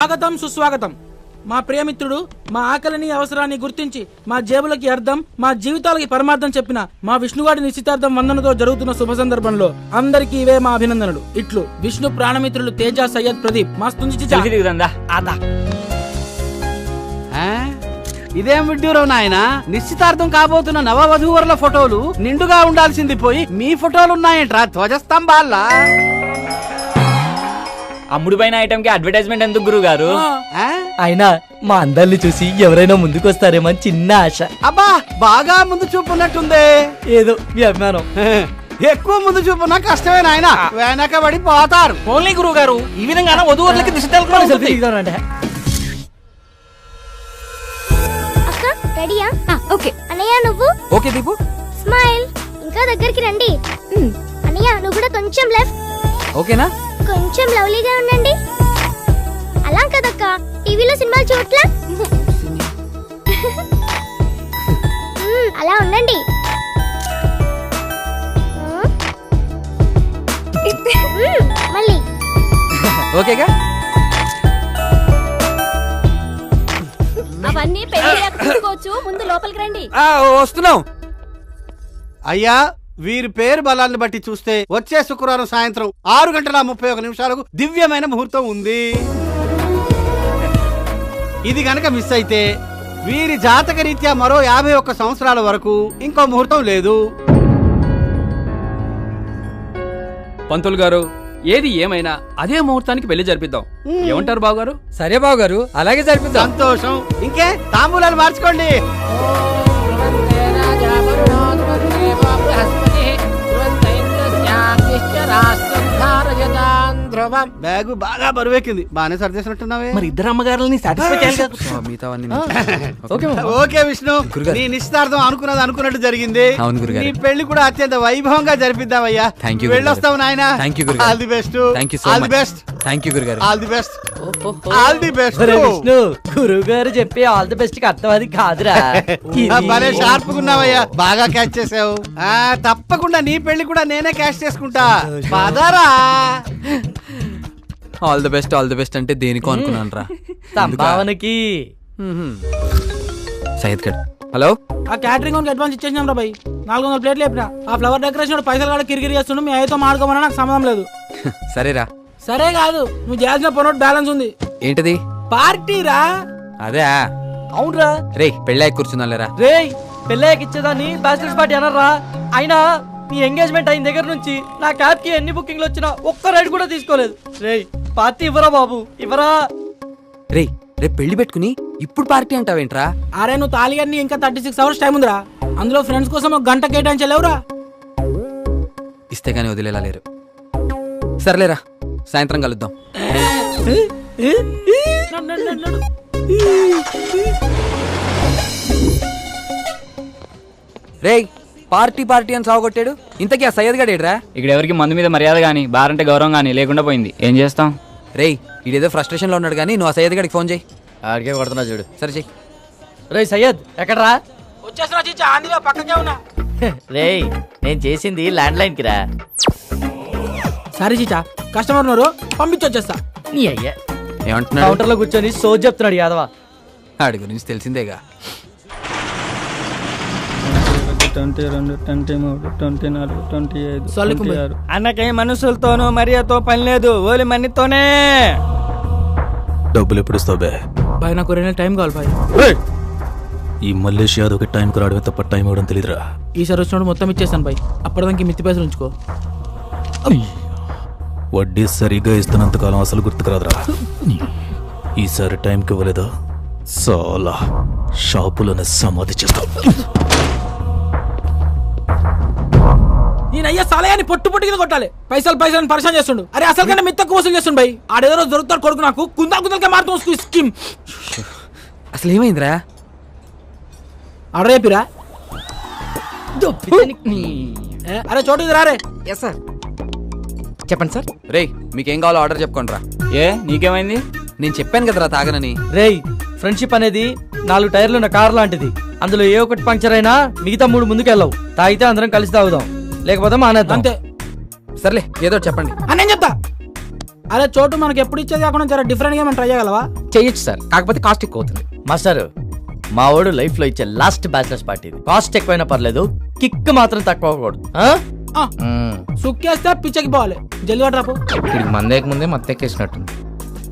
స్వాగతం సుస్వాగతం. మా ప్రియమిత్రుడు మా ఆకలిని అవసరాన్ని గుర్తించి మా జేబులకి అర్థం మా జీవితాలకి పరమార్థం చెప్పిన మా విష్ణువాడి నిశ్చితార్థం వందనతో జరుగుతున్న శుభ సందర్భంలో అందరికీ ఇవే మా అభినందనలు. ఇట్లు విష్ణు ప్రాణమిత్రులు తేజ సయ్యద్ ప్రదీప్. మా? ఇదేం విడ్డూరం నాయన? నిశ్చితార్థం కాబోతున్న నవవధూవరుల ఫోటోలు నిండుగా ఉండాల్సింది పోయి మీ ఫోటోలు ఉన్నాయంట్రా ధ్వజస్తంభాల్లా. అమ్ముడు పైన ఐటమ్కి అడ్వర్టైజ్మెంట్ ఎందుకు గురువు గారు ఆ? అయినా మా అందరిని చూసి ఎవరైనా ముందుకొస్తారేమో అని చిన్న ఆశ. అబ్బా బాగా ముందు చూపున్నట్టుందే. ఏదో మీ అభిమానం ఎక్కువ ముందు చూపున్నా కష్టమే నాయన. వెనకబడి పోతారు. ఓన్లీ గురువు గారు ఈ విధంగా వధువులకి దిగుదామంటే అక్క రెడీయా? ఓకే. అన్నయ్య నువ్వు? ఓకే దీపు. స్మైల్. ఇంకా దగ్గరికి రండి. అన్నయ్య నువ్వు కూడా కొంచెం లెఫ్ట్. ఓకేనా? కొంచెం లవ్లీగా ఉండండి. అలా కదక్క టీవీలో సినిమాలు చూడట్లా? అలా ఉండండి. మళ్ళీ. ఓకేగా? అవన్నీ పెళ్ళి ముందు లోపలికి రండి. వస్తున్నాం. అయ్యా వీరి పేరు బలాన్ని బట్టి చూస్తే వచ్చే శుక్రవారం సాయంత్రం ఆరు గంటల ముప్పై ఒక నిమిషాలకు దివ్యమైన ముహూర్తం ఉంది. ఇది గనక మిస్ అయితే వీరి జాతక రీత్యా మరో యాభై ఒక్క సంవత్సరాల వరకు ఇంకో ముహూర్తం లేదు. పంతులు గారు ఏది ఏమైనా అదే ముహూర్తానికి పెళ్ళి జరిపిద్దాం. ఏమంటారు బాబు గారు సరే బాబు గారు అలాగే జరిపిద్దాం. సంతోషం. ఇంకే తాంబూలాలు మార్చుకోండి. బ్యాగు బాగా బరువెక్కింది. బాగానే సర్దేసినట్టున్నావే. మరి ఇద్దరు అమ్మగారులని సాటిస్ఫై చేయాలి కదా. ఓకే విష్ణు నీ నిశ్చితార్థం అనుకున్నది అనుకున్నట్టు జరిగింది. అవును గురుగారు. నీ పెళ్ళి కూడా అత్యంత వైభవంగా జరిపిద్దామయ్యా. Thank you, వెళ్ళొస్తావు నాయన. Thank you, గురుగారు. All the best thank you all the best thank you గురుగారు. All the best all the best Vishnu గురువు గారు చెప్పి ఆల్ ది బెస్ట్కి అర్థం అది కాదురా భలే షార్ప్ ఉన్నావయ్యా. బాగా క్యాచ్ చేసావు. ఆ తప్పకుండా నీ పెళ్ళి కూడా నేనే క్యాచ్ చేసుకుంటా. పదరా. All the best all the best అంటే దేనికో అనుకున్నాను రా. సంభావనకి. సయ్యద్ గడ్. హలో? ఆ క్యాటరింగ్ అడ్వాన్స్ ఇచ్చేసినాం రా భయ్ నాలుగు వందల ప్లేట్లు లేపినా ఆ ఫ్లవర్ డెకరేషన్ పైసలు కూడా కిరికిరి చేస్తుండు మీ అయ్యతో మాడుకోమన్నా నాకు సంబంధం లేదు. సరేరా. సరే కాదు నువ్వు చేయాల్సిన పనోట్ బ్యాలెన్స్ ఉంది. ఏంటిది? పార్టీ రా. అదే. అవునరా రే. పెళ్ళాయి కూర్చున్నాలేరా రేయ్ పెళ్ళయ్యకి ఇచ్చేదాన్ని బ్యాచిలర్స్ పార్టీ అనరా అయినా మీ ఎంగేజ్మెంట్ అయిన దగ్గర నుంచి నా క్యాబ్కి ఎన్ని బుకింగ్లు వచ్చినా ఒక్క రైడ్ కూడా తీసుకోలేదు. రేయ్ పార్టీ ఇవ్వరా బాబు ఇవ్వరా? రే రేపు పెళ్ళి పెట్టుకుని ఇప్పుడు పార్టీ అంటావేంట్రా? అరే నువ్వు తాళి అన్ని ఇంకా థర్టీ సిక్స్ అవర్స్ టైం ఉందిరా. అందులో ఫ్రెండ్స్ కోసం ఒక గంట కేటాయించలేవురా. ఇస్తే గానీ వదిలేలా లేరు. సర్లేరా సాయంత్రం కలుద్దాం. రేయ్ పార్టీ పార్టీ అని సాగొట్టాడు ఇంతకీ ఆ సయ్యద్ గడేడ్రా? ఇక్కడ ఎవరికి మందు మీద మర్యాద గానీ బారంటే గౌరవం గానీ లేకుండా పోయింది. ఏం చేస్తాం? రేయ్ ఇదేదో ఫ్రస్ట్రేషన్లో ఉన్నాడు కానీ నువ్వు ఆ సయ్యద్ గడికి ఫోన్ చేయి. ఆడికే కొడుతున్నా చూడు. సరే చెయ్యి రేయ్ సయ్యద్ ఎక్కడ్రా? చిచ్చా ఆందిగా పక్కకే ఉన్నా. రేయ్ నేను చేసింది ల్యాండ్ లైన్కి రా. సరే చిచ్చా కస్టమర్ ఉన్నారు పంపించి వచ్చేస్తా. నీ అయ్యా. ఏమంటున్నాడు? కౌంటర్లో కూర్చొని సోజ్ చెప్తున్నాడు యాదవ. ఆడి గురించి తెలిసిందేగా. ట్వంటీ రెండు ట్వంటీ మూడు ట్వంటీ నాలుగు ట్వంటీ ఐదు ట్వంటీ. ఆరు. అన్నకే మనుషులతోనూ మరియతో పని లేదు ఓలి మనీతోనే డబ్బులు ఎప్పుడు ఇస్తావు బే? బాయ్ నాకు రెండు టైం కావాలి బాయ్. ఈ మల్లేష్ యాదవ్కి టైంకి రావడమే తప్ప టైం ఇవ్వడం తెలియదురా ఈసారి వచ్చినప్పుడు మొత్తం ఇచ్చేస్తాను బాయ్. అప్పటిదానికి మిత్తి పైసలు ఉంచుకో. వడ్డీ సరిగ్గా ఇస్తున్నంత కాలం అసలు గుర్తుకురాదురా. ఈసారి టైంకి ఇవ్వలేదా? చాలా. షాపులోనే సమాధి చేస్తావు నేను అయ్యా సలయాన్ని పొట్టు పొట్టు కింద కొట్టాలి. పైసలు పైసలు పరిచయం చేస్తుండు. అరే అసలు కన్నా మిత్తకు వసూలు చేస్తుండు బాయ్ ఆడేదో రోజు దొరుకుతాడు కొడుకు నాకు. కుందా కుందలకే మారుతాం స్కీమ్. అసలు ఏమైందిరా? ఆర్డర్ చెప్పిరా అరే చోటు ఇది రారే ఎస్ సార్ చెప్పండి సార్ రేయ్ మీకేం కావాలో ఆర్డర్ చెప్పుకోండి రా ఏ నీకేమైంది? నేను చెప్పాను కదరా తాగనని. రేయ్ ఫ్రెండ్షిప్ అనేది నాలుగు టైర్లు ఉన్న కార్ లాంటిది. అందులో ఏ ఒకటి పంక్చర్ అయినా మిగతా మూడు ముందుకెళ్ళవు. తాగితే అందరం కలిసి తాగుదాం. లేకపోతే మానేద్దాం. అంతే. సర్లే ఏదో చెప్పండి. అని నేను చెప్తా? అరే చోటు మనకి ఎప్పుడు ఇచ్చేది కాకుండా జర డిఫరెంట్గా మనం ట్రై చేయగలవా? చెయ్యొచ్చు సార్ కాకపోతే కాస్ట్ ఎక్కువ అవుతుంది. మాస్టర్ మా వాడు లైఫ్లో ఇచ్చే లాస్ట్ బ్యాచిలర్స్ పార్టీ ఇది. కాస్ట్ ఎక్కువైనా పర్లేదు కిక్ మాత్రం తక్కువ అవ్వకూడదు. ఆ? ఆ, మ్మ్. సుక్కేస్తే పిచ్చకి పోవాలి. జల్దిగా డ్రాపు వీడికి మందేక ముందే మత్తెక్కేసినట్టుంది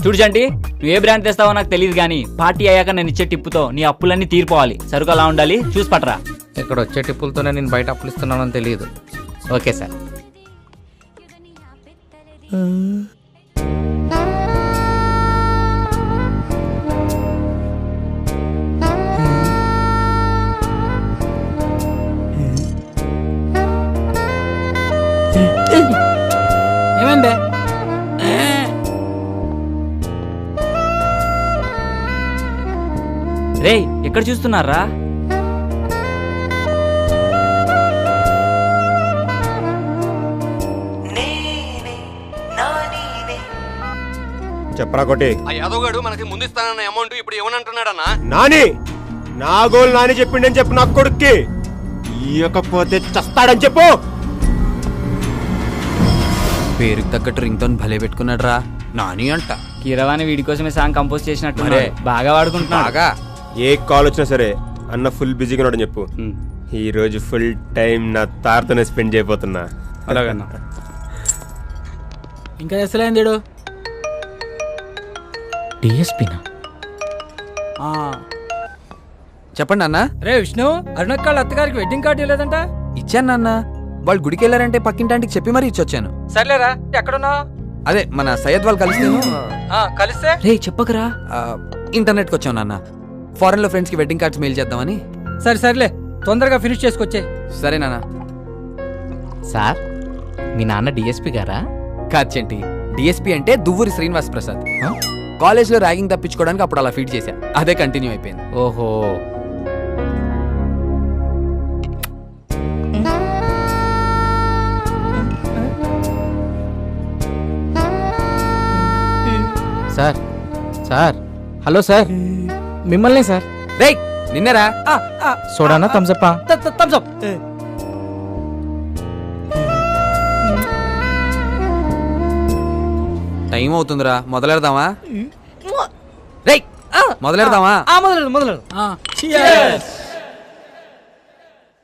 చూడు జంటి నువ్వు ఏ బ్రాండ్ తెస్తావో నాకు తెలియదు కానీ పార్టీ అయ్యాక నేను ఇచ్చే టిప్పుతో నీ అప్పులన్నీ తీరిపోవాలి. సరుకు అలా ఉండాలి చూసి పట్టరా. ఇక్కడ వచ్చే టిప్పులతోనే నేను బయట అప్పులు ఇస్తున్నానని తెలియదు. Okay sir. ఏమైంది? రేయ్ ఎక్కడ చూస్తున్నారా? చెప్పరా కొట్టి. ఆ యాదవ్ మనకి ముందు ఇస్తానన్న అమౌంట్ ఇప్పుడు ఏమనంటున్నాడన్నా నాని! నా గోల్ నాని చెప్పిండని చెప్పు నా కొడుక్కి. ఇవ్వకపోతే చస్తాడని చెప్పు! పేరుకి తగ్గట్టు రింగ్ తోని భలే పెట్టుకున్నాడు రా నాని అంట. కీరవాణి వీడి కోసమే సాంగ్ కంపోజ్ చేసినట్టు మరే. బాగా వాడుకుంటున్నాడు. బాగా. ఏ కాల్ వచ్చినా సరే అన్న ఫుల్ బిజీగా ఉన్నాడని చెప్పు. ఈ రోజు ఫుల్ టైం నా తారతోనే స్పెండ్ చేయబోతున్నా. అలాగన్నా. ఇంకా చేస్తలేంది? డిఎస్పీనా? ఆ. చెప్పండి అన్న రే విష్ణు అరుణక్కాళ్ళ అత్తగారికి వెడ్డింగ్ కార్డు ఇవ్వలేదంట? ఇచ్చాను నాన్న. వాళ్ళు గుడికి వెళ్ళారంటే పక్కింటాంటికి చెప్పి మరీ ఇచ్చొచ్చాను. సర్లేరా ఎక్కడున్నా అదే మన సయ్యద్ వాళ్ళు కలిస్తే. కలిస్తే? రే చెప్పకరా. ఇంటర్నెట్కి వచ్చాం నాన్న. ఫారెన్లో ఫ్రెండ్స్కి వెడ్డింగ్ కార్డ్స్ మెయిల్ చేద్దామని. సరే సర్లే. తొందరగా ఫినిష్ చేసుకొచ్చే. సరే నాన్న. సార్ మీ నాన్న డిఎస్పీ గారా? కాచేంటి డిఎస్పీ అంటే దువ్వూరి శ్రీనివాస్ ప్రసాద్. కాలేజ్ లో ర్యాగింగ్ తప్పించుకోవడానికి అప్పుడు అలా ఫీడ్ చేశా అదే కంటిన్యూ అయిపోయింది ఓహో సార్ సార్ హలో సార్ మిమ్మల్ని సార్ రేయ్ నిన్నరా సోడానా థమ్సప్పా థమ్స్ time అవుతుందిరా. మొదలెడదామా? రేయ్ మొదలెడదామా? మొదలెడు.